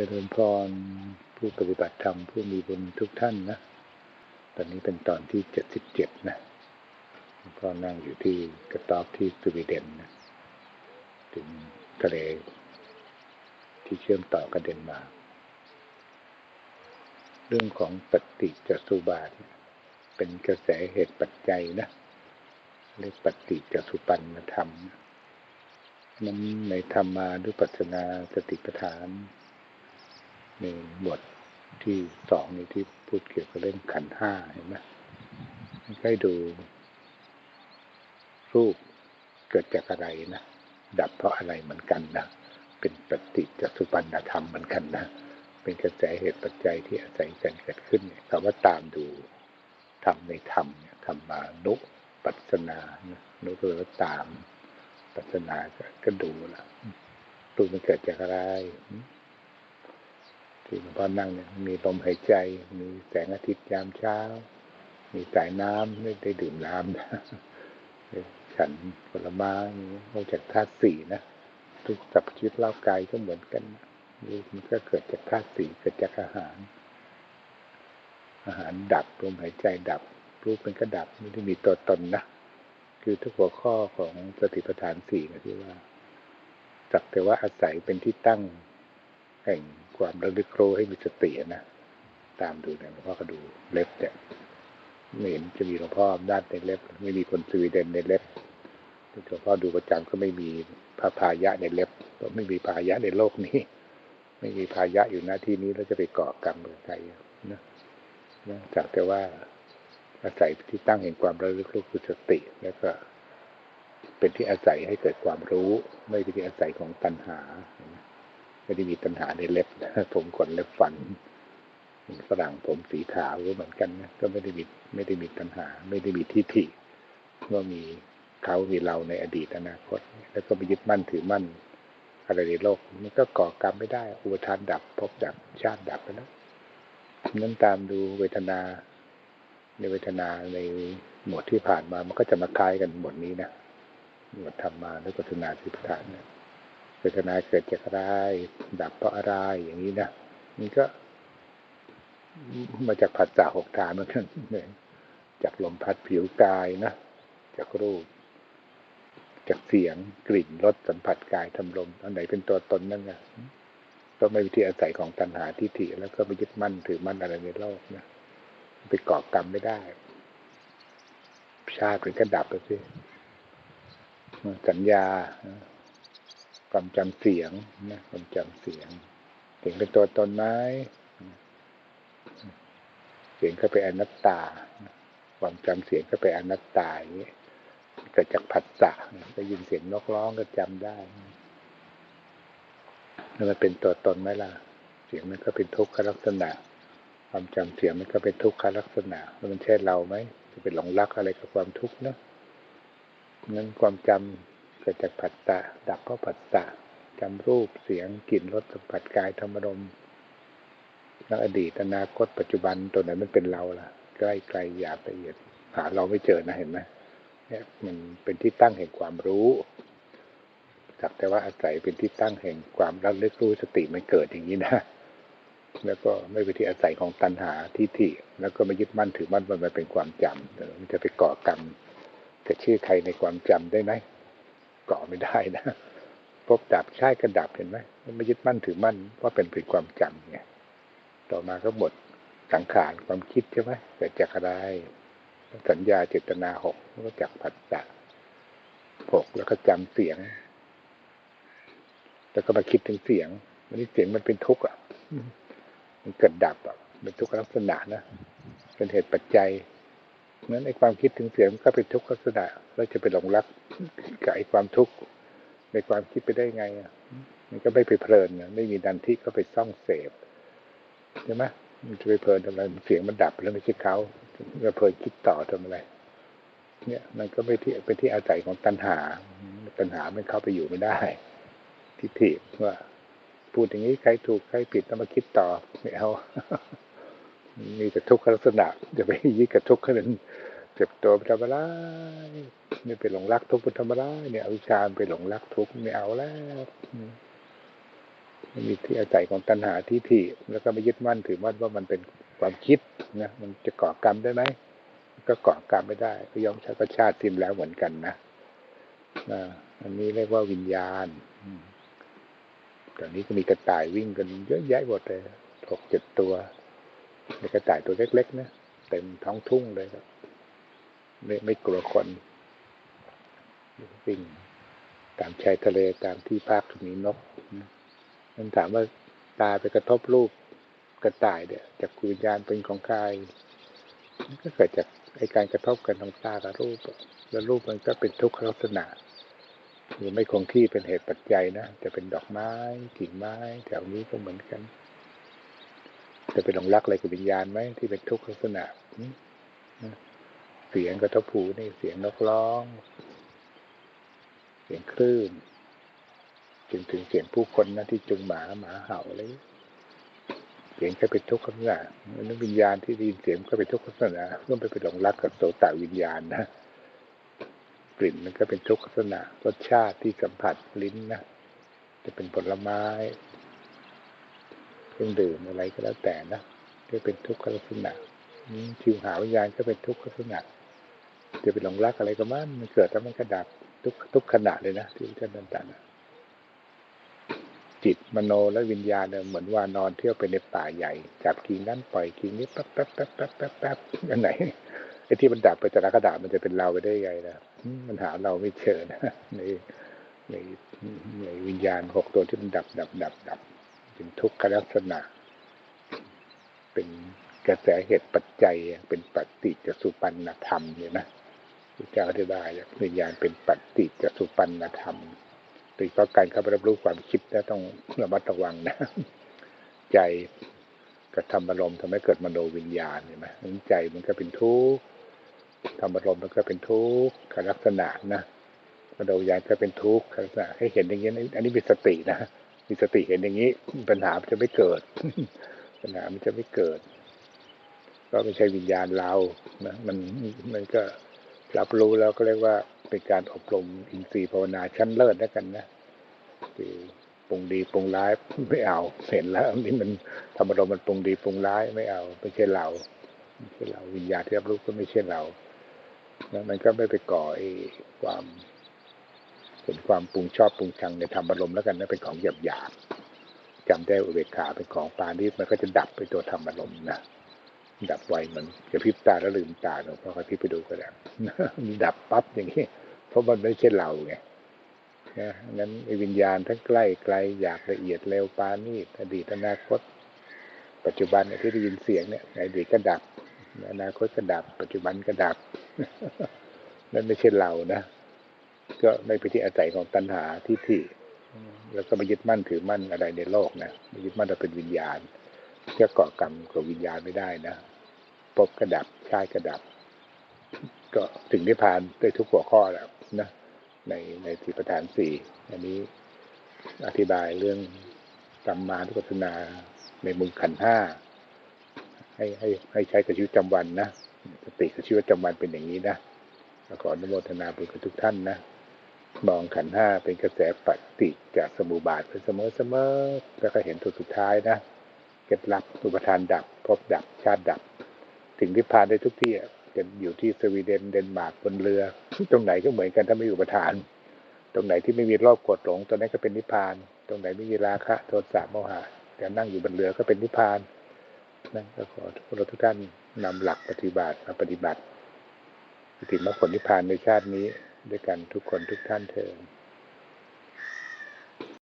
จริญพรผู้ปฏิบัติธรรมผู้มีบุญทุกท่านนะ ตอนนี้เป็นตอนที่เจ็ดสิบเจ็ดนะพ่อนั่งอยู่ที่กระต๊อบที่สวีเดนนะถึงทะเลที่เชื่อมต่อกับเดนมาร์กเรื่องของปฏิจจสุบาท เป็นกระแสเหตุปัจจัยนะเรียกปฏิจจสุปันธรรมนั้นในธรรมานุปัสสนาสติปัฏฐาน ในบทที่สองนี้ที่พูดเกี่ยวกับเรื่องขันห้าเห็นไหมให้ดูรูปเกิดจากอะไรนะดับเพราะอะไรเหมือนกันนะเป็นปฏิจจสุปันธรรมเหมือนกันนะเป็นกระแสเหตุปัจจัยที่อาศัยกันเกิดขึ้นเนี่ยคำว่าตามดูทำในธรรมธรรมานุปัสนานุก็ว่าตามปัสนาก็ดูละดูมันเกิดจากอะไร ที่หลวงพ่อนั่งเนี่ยมีลมหายใจ มีแสงอาทิตย์ยามเช้า มีสายน้ำไม่ได้ดื่มน้ำฉันผลไม้นอกจากธาตุสี่นะทุกสัพชีวิตร่างกายก็เหมือนกันนี่มันก็เกิดจากธาตุสี่เกิดจากอาหาร อาหารดับลมหายใจดับ รูปมันก็ดับไม่ได้มีตัวตนนะคือทุกหัวข้อของสติปัฏฐานสี่นะที่ว่าจักแต่ว่าอาศัยเป็นที่ตั้งแห่ง ความระลึกรู้ให้มีสตินะตามดูเนี่ยหลวงพ่อก็ดูเล็บเนี่ยไม่เห็นจะมีหลวงพ่อด้านในเล็บ ไม่มีคนสวีเดนในเล็บหลวงพ่อดูประจำก็ไม่มีพาพายะในเล็บ ก็ไม่มีพายะในโลกนี้ ไม่มีพายะอยู่หน้าที่นี้แล้วจะไปเกาะกรรมเมืองไทยนะจากแต่ว่าอาศัยที่ตั้งแห่งความระลึกรู้คือสติ แล้วก็ เป็นที่อาศัยให้เกิดความรู้ ไม่เป็นที่อาศัยของตัณหาไม่ ไม่ได้มีปัญหาในเล็บผมขนเล็บฟันฝรั่งผมสีขาวก็เหมือนกันนะก็ไม่ได้มีไม่ได้มีปัญหา ไม่ได้มีทิฏฐิว่ามีเขามีเราในอดีตอนาคต แล้วก็ไปยึดมั่นถือมั่นอะไรในโลกมันก็ก่อกรรมไม่ได้ อุปทานดับพบดับชาติดับไปแล้วนั้นตามดูเวทนา ในเวทนาในหมวดที่ผ่านมา มันก็จะมาคล้ายกันหมดนี้นะหมวดธรรมาและปัฒนาสิปทานเนี่ย เวทนาเกิดจากอะไร ดับเพราะอะไรอย่างนี้นะมันก็ มาจากผัสสะหกฐานเหมือนกันจากลมพัดผิวกายนะจากรูป จากเสียงกลิ่นรสสัมผัสกายทำลมอันไหนเป็นตัวตนนั่นไงก็ไม่วิธีอาศัยของตัณหาทิฏฐิแล้วก็ไม่ยึดมั่นถือมั่นอะไรในโลกนะไปก่อกรรมไม่ได้ ชาติเป็นก็ดับไปสิสัญญา ความจำเสียงนะความจำเสียง เสียงเป็นตัวตนไหมเสียงก็เป็นอนัตตา ความจำเสียงก็เป็นอนัตตาอย่างนี้เกิดจากผัสสะได้ยินเสียงนกร้องก็จำได้แล้วมันเป็นตัวตนไหมล่ะ เสียงมันก็เป็นทุกขลักษณะ ความจำเสียงมันก็เป็นทุกขลักษณะแล้วมันใช่เราไหมจะเป็นหลงรักอะไรกับความทุกข์นะงั้นความจำ เกิดจากผัสสะดับเพราะผัสสะจำรูปเสียงกลิ่นรสสัมผัสกายธรรมรมแล้วอดีตอนาคตปัจจุบันตัวไหนมันเป็นเราล่ะ ใกล้ไกลหยาบละเอียด หาเราไม่เจอนะเห็นไหมเนี่ยมันเป็นที่ตั้งแห่งความรู้จับแต่ว่าอาศัยเป็นที่ตั้งแห่งความระลึกรู้สติมันเกิดอย่างนี้นะแล้วก็ไม่เป็นที่อาศัยของตัณหาทิฏฐิแล้วก็ไม่ยึดมั่นถือมั่นมันเป็นความจำมันจะไปก่อกรรมจะชื่อใครในความจำได้ไหม เกาะไม่ได้นะพบดับใช่ก็ดับเห็นไหมมันไม่ยึดมั่นถือมั่นว่าเป็นเพียงความจำไงต่อมาก็หมดสังขารความคิดใช่ไหมเกิดจากอะไรสัญญาเจตนาหกแล้วก็จากผัสสะหกแล้วก็จำเสียง แล้วก็มาคิดถึงเสียงวันนี้เสียงมันเป็นทุกข์อะมันเกิดดับอะเป็นทุกขลักษณะนะเป็นเหตุปัจจัย นั้นไอ้ความคิดถึงเสียงก็เป็นทุกข์ลักษณะแล้วจะไปหลงรักกับไอ้ความทุกข์ในความคิดไปได้ไงอะมันก็ไม่ไปเพลินไม่มีดันที่ก็ไปซ่องเสพใช่ไหมมันจะไปเพลินทำอะไรเสียงมันดับแล้วไม่ใช่เขาจะเพลินคิดต่อทำอะไร เนี่ย มันก็ไม่ที่เป็นที่อาศัยของตัณหา ตัณหามันเข้าไปอยู่ไม่ได้ ทิฏฐิว่า พูดอย่างนี้ใครถูกใครผิดต้องมาคิดต่อไม่เอา มีแต่ทุกขลักษณะจะไปยึดกับทุกข์นั้นเจ็บตัวไปทำอะไรไม่ไปหลงรักทุกข์ไปทำอะไรเนี่ยอวิชาไปหลงรักทุกข์ไม่เอาแล้วไม่มีที่อาศัยของตัณหาที่ถี่แล้วก็ไม่ยึดมั่นถือมั่นว่ามันเป็นความคิดนะมันจะก่อกรรมได้ไหมก็ก่อกรรมไม่ได้ก็ยอมชาติชาติสิ้นแล้วเหมือนกันนะอันนี้เรียกว่าวิญญาณตอนนี้ก็มีกระต่ายวิ่งกันเยอะแยะหมดเลยหกเจ็ดตัว กระต่ายตัวเล็กๆนะเต็มท้องทุ่งเลยครับ ไม่ไม่กลัวคนวิ่งตามชายทะเลตามที่พักมีนกมันถามว่าตาไปกระทบรูปกระต่ายเนี่ยจากวิญญาณเป็นของใครก็เกิดจากไอการกระทบกันของตากับรูป แล้วรูปมันก็เป็นทุกขลักษณะหรือไม่คงที่เป็นเหตุปัจจัยนะจะเป็นดอกไม้กิ่งไม้แถวนี้ก็เหมือนกัน จะเป็นหลงรักอะไรกับวิญญาณไหมที่เป็นทุกข์ลักษณะเสียงกระทบหูนี่เสียงนกร้อง เสียงคลื่นจึงถึงเสียงผู้คนนะที่จุงหมาหมาเห่าอะไรเสียงก็เป็นทุกข์ขณะนั้นวิญญาณที่ได้ยินเสียงก็เป็นทุกข์ขณะเมื่อไปเป็นหลงรักกับโสตวิญญาณนะกลิ่นมันก็เป็นทุกข์ขณะรสชาติที่สัมผัสลิ้นนะจะเป็นผลไม้ เครื่องดื่มอะไรก็แล้วแต่นะก็เป็นทุกข์ลักษณะชิวหาวิญญาณก็เป็นทุกข์ลักษณะจะเป็นหลงรักอะไรก็มันมันเกิดแล้วมันก็ดับทุกทุกขณะเลยนะที่ท่านต่างๆจิตมโนและวิญญาณเนี่ยเหมือนว่านอนเที่ยวไปในป่าใหญ่ จับกิ่งนั้นปล่อยกิ่งนี้แป๊บแป๊บแป๊บแป๊บแป๊บแป๊บอันไหนไอ้ที่มันดับไปแต่ละกระดาษมันจะเป็นเราไปได้ยังไงนะมันหาเราไม่เจอนะในในในวิญญาณหกตัวที่มันดับดับดับดับ จึงทุกขลักษณะ เป็นกระแสเหตุปัจจัย เป็นปฏิจจสุปันนธรรมเนี่ยนะพระเจ้าอธิบายวิญญาณเป็นปฏิจจสุปันนธรรมโดยเฉพาะการเข้าไปรับรู้ความคิดแล้วต้องระมัดระวังนะ ใจกระทำอารมณ์ทำให้เกิดมโนวิญญาณเห็นไหมใจมันก็เป็นทุกข์ทำอารมณ์มันก็เป็นทุกข์ลักษณะนะมโนวิญญาณก็เป็นทุกข์ลักษณะให้เห็นอย่างนี้อันนี้มีสตินะ มีสติเห็นอย่างนี้ ปัญหามันจะไม่เกิด ปัญหามันจะไม่เกิด ก็ไม่ใช่วิญญาณเรานะมันมันก็รับรู้แล้วก็เรียกว่าเป็นการอบรมอินทรีย์ภาวนาชั้นเลิศแล้วกันนะคือปรุงดีปรุงร้ายไม่เอาเห็นแล้วนี่มันธรรมารมมันปรุงดีปรุงร้ายไม่เอาไม่ใช่เราไม่ใช่เราวิญญาณที่รับรู้ก็ไม่ใช่เราแล้วมันก็ไม่ไปก่อไอ้ความ เป็นความปรุงชอบปรุงชังในธรรมอารมณ์แล้วกันนะเป็นของหยาบหยาบจำได้อุเบกขาเป็นของปานี้มันก็จะดับไปตัวธรรมอารมณ์นะดับไวมันจะพิบตาแล้วลืมตาเนาะพอคอยพิบไปดูก็ได้ดับปั๊บอย่างนี้เพราะมันไม่ใช่เราไงนะนั้นวิญญาณทั้งใกล้ไกลอยากละเอียดเร็วปานี่อดีตอนาคต ปัจจุบันที่ได้ยินเสียงเนี่ยอดีตก็ดับอนาคตก็ดับ ปัจจุบันก็ดับ นั่นไม่ใช่เรานะ ก็ไม่ไปที่อาศัยของตัณหาที่ที่แล้วก็ไปยึดมั่นถือมั่นอะไรในโลกนะไปยึดมั่นเราเป็นวิญญาณจะเกาะกรรมกับวิญญาณไม่ได้นะพบกระดับชายกระดับ ก็ถึงนิพพานได้ทุกหัวข้อแล้วนะในในสิประธานสี่อันนี้อธิบายเรื่องกรรมาทุกศนาในมุมขันห้าให้ให้ให้ใช้กับชีวิตประจำวันนะสติกับชีวิตประจำวันเป็นอย่างนี้นะขออนุโมทนาบุญกับทุกท่านนะ มองขันห้าเป็นกระแสปฏิจากสมุบาทเป็นเสมอเสมอแล้วก็เห็นตัวสุดท้ายนะเก็บลับอุปทานดับพบดับชาติดับ ถึงนิพพานได้ทุกที่จะอยู่ที่สวีเดนเดนมาร์กบนเรือ ตรงไหนก็เหมือนกันถ้าไม่อุปทาน ตรงไหนที่ไม่มีรอบกดหลงตรงนั้นก็เป็นนิพพาน ตรงไหนไม่มีราคะโทสะโมหะแต่นั่งอยู่บนเรือก็เป็นนิพพานนั่นก็ขอทุกคนทุกท่านนำหลักปฏิบัติมาปฏิบัติถึงมรรคผลนิพพานในชาตินี้ ด้วยกันทุกคนทุกท่านเถิด